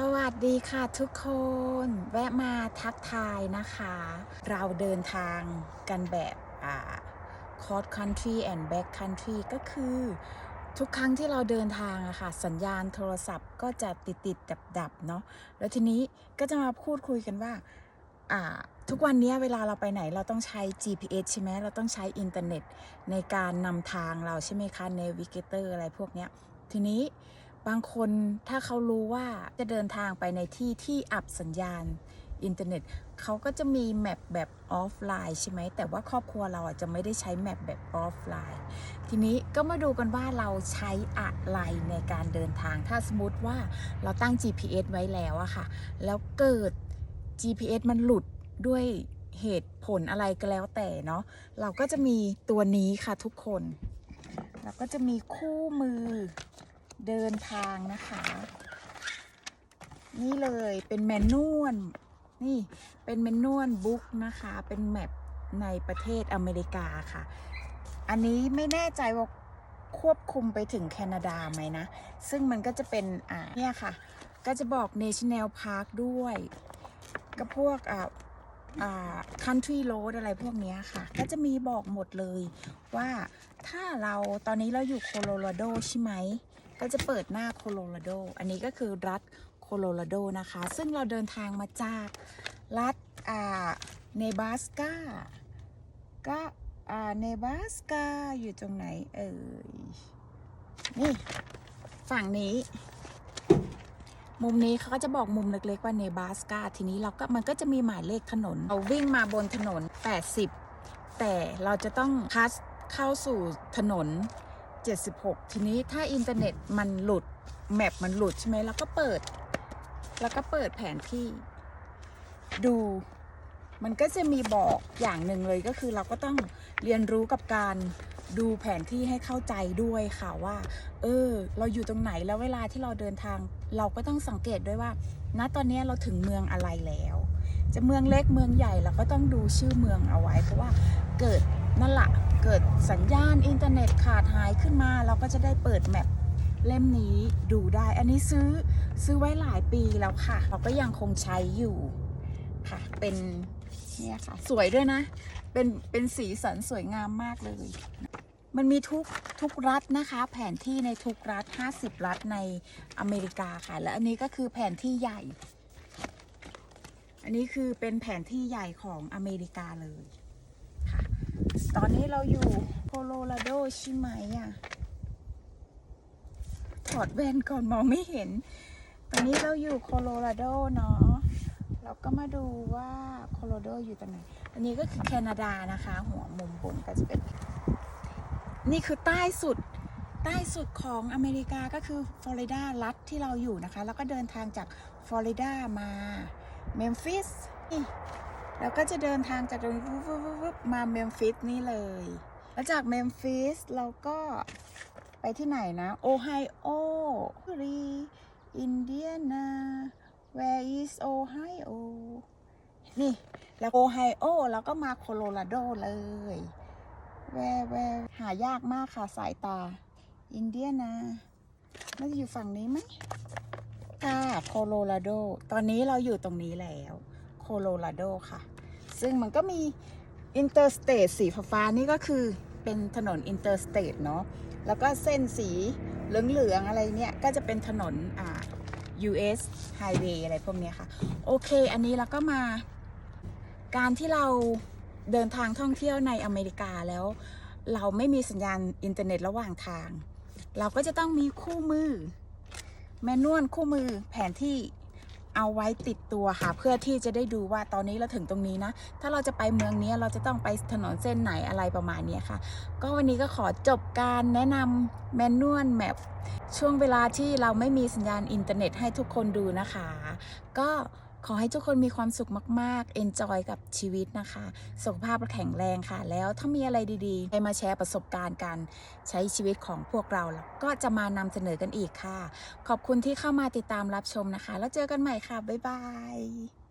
สวัสดีค่ะทุกคน แวะมาทักทายนะคะ เราเดินทางกันแบบอ่า cross country and back country ก็คือ ทุกครั้งที่เราเดินทางอะค่ะ สัญญาณโทรศัพท์ก็จะติดติดดับดับเนาะแล้วทีนี้ก็จะมาพูดคุยกันว่าอ่า ทุกวันนี้เวลาเราไปไหนเราต้องใช้ GPS ใช่ไหมเราต้องใช้อินเทอร์เน็ตในการนำทางเราใช่ไหมคะ Navigator อะไรพวกเนี้ยทีนี้ บางคนถ้าเขารู้ว่าจะเดินทางไปในที่ที่อับสัญญาณอินเทอร์เน็ตเขาก็จะมีแมปแบบออฟไลน์ใช่ไหมแต่ว่าครอบครัวเราอะจะไม่ได้ใช้แมปแบบออฟไลน์ ทีนี้ก็มาดูกันว่าเราใช้อะไรในการเดินทาง ถ้าสมมติว่าเราตั้ง GPS ไว้แล้วอะค่ะ แล้วเกิด GPS มันหลุดด้วยเหตุผลอะไรก็แล้วแต่เนาะเราก็จะมีตัวนี้ค่ะทุกคน เราก็จะมีคู่มือ เดินทางนะคะ นี่เลยเป็นแมนนวลนี่เป็นแมนนวลบุ๊กนะคะ เป็นแมปในประเทศอเมริกาค่ะ อันนี้ไม่แน่ใจว่าควบคุมไปถึงแคนาดาไหมนะ ซึ่งมันก็จะเป็น อ่า เนี่ยค่ะ ก็จะบอก National Park ด้วย ก็พวก อ่า อ่า country road อะไรพวกนี้ค่ะ ก็จะมีบอกหมดเลยว่าถ้าเราตอนนี้เราอยู่โคโลราโดใช่ไหม ก็จะเปิดหน้าโคโลราโด อันนี้ก็คือรัฐโคโลราโดนะคะ ซึ่งเราเดินทางมาจากรัฐอ่าเนบาสกาก็อ่าเนบาสกาอยู่ตรงไหนเอ่ย นี่ ฝั่งนี้ มุมนี้เขาก็จะบอกมุมเล็กๆว่าเนบาสกาทีนี้เราก็มันก็จะมีหมายเลขถนน เราวิ่งมาบนถนน 80 แต่เราจะต้องคัสเข้าสู่ถนน 76 ทีนี้ถ้าอินเทอร์เน็ตมันหลุด แมปมันหลุดใช่ไหมเราก็เปิด แล้วก็เปิดแผนที่ ดู มันก็จะมีบอกอย่างหนึ่งเลยก็คือเราก็ต้องเรียนรู้กับการดูแผนที่ให้เข้าใจด้วยค่ะว่า เออ เราอยู่ตรงไหนแล้วเวลาที่เราเดินทาง เราก็ต้องสังเกตด้วยว่า ณตอนนี้เราถึงเมืองอะไรแล้ว จะเมืองเล็กเมืองใหญ่เราก็ต้องดูชื่อเมืองเอาไว้ เพราะว่าเกิด นั่นแหละเกิดสัญญาณอินเทอร์เน็ตขาดหายขึ้นมา เราก็จะได้เปิดแมปเล่มนี้ดูได้ อันนี้ซื้อซื้อไว้หลายปีแล้วค่ะ เราก็ยังคงใช้อยู่ค่ะ เป็นเนี่ยค่ะ สวยด้วยนะ เป็นเป็นสีสันสวยงามมากเลย มันมีทุกทุกรัฐนะคะ แผนที่ในทุกรัฐ 50 รัฐในอเมริกาค่ะ และอันนี้ก็คือแผนที่ใหญ่ อันนี้คือเป็นแผนที่ใหญ่ของอเมริกาเลย ตอนนี้เราอยู่โคโลราโดใช่ไหมอะ ถอดแว่นก่อนมองไม่เห็น ตอนนี้เราอยู่โคโลราโดเนาะ เราก็มาดูว่าโคโลราโดอยู่ตรงไหน อันนี้ก็คือแคนาดานะคะ หัวมุมบนก็จะเป็น นี่คือใต้สุดใต้สุดของอเมริกาก็คือฟลอริดารัฐที่เราอยู่นะคะ แล้วก็เดินทางจากฟลอริดามาเมมฟิสนี่ แล้วก็จะเดินทางจากตรงนี้มาเมมฟิสนี่เลย แล้วจากเมมฟิสเราก็ไปที่ไหนนะ โอไฮโอรีอินเดียนา where is Ohio นี่ แล้วโอไฮโอแล้วก็มาโคโลราโดเลยแวร์แวหายากมากค่ะสายตา อินเดียนะน่าจะอยู่ฝั่งนี้ไหมค่ะโคโลราโด ตอนนี้เราอยู่ตรงนี้แล้ว โคโลราโดค่ะ ซึ่งมันก็มีอินเตอร์สเตทสีฟ้าๆนี่ก็คือเป็นถนนอินเตอร์สเตทเนาะแล้วก็เส้นสีเหลืองๆอะไรเนี่ย ก็จะเป็นถนนอ่า US Highway อะไรพวกนี้ค่ะ โอเค อันนี้เราก็มา การที่เราเดินทางท่องเที่ยวในอเมริกาแล้ว เราไม่มีสัญญาณอินเทอร์เน็ตระหว่างทาง เราก็จะต้องมีคู่มือ แมนนวลคู่มือแผนที่ เอาไว้ติดตัวค่ะ เพื่อที่จะได้ดูว่าตอนนี้เราถึงตรงนี้นะ ถ้าเราจะไปเมืองนี้เราจะต้องไปถนนเส้นไหนอะไรประมาณนี้ค่ะ ก็วันนี้ก็ขอจบการแนะนำแมนนวลแมปช่วงเวลาที่เราไม่มีสัญญาณอินเทอร์เน็ตให้ทุกคนดูนะคะ ก็ ขอให้ทุกคนมีความสุขมากๆ enjoy กับชีวิตนะคะ สุขภาพแข็งแรงค่ะ แล้วถ้ามีอะไรดีๆให้มาแชร์ประสบการณ์การใช้ชีวิตของพวกเราแล้วก็จะมานำเสนอกันอีกค่ะ ขอบคุณที่เข้ามาติดตามรับชมนะคะ แล้วเจอกันใหม่ค่ะ บ๊ายบาย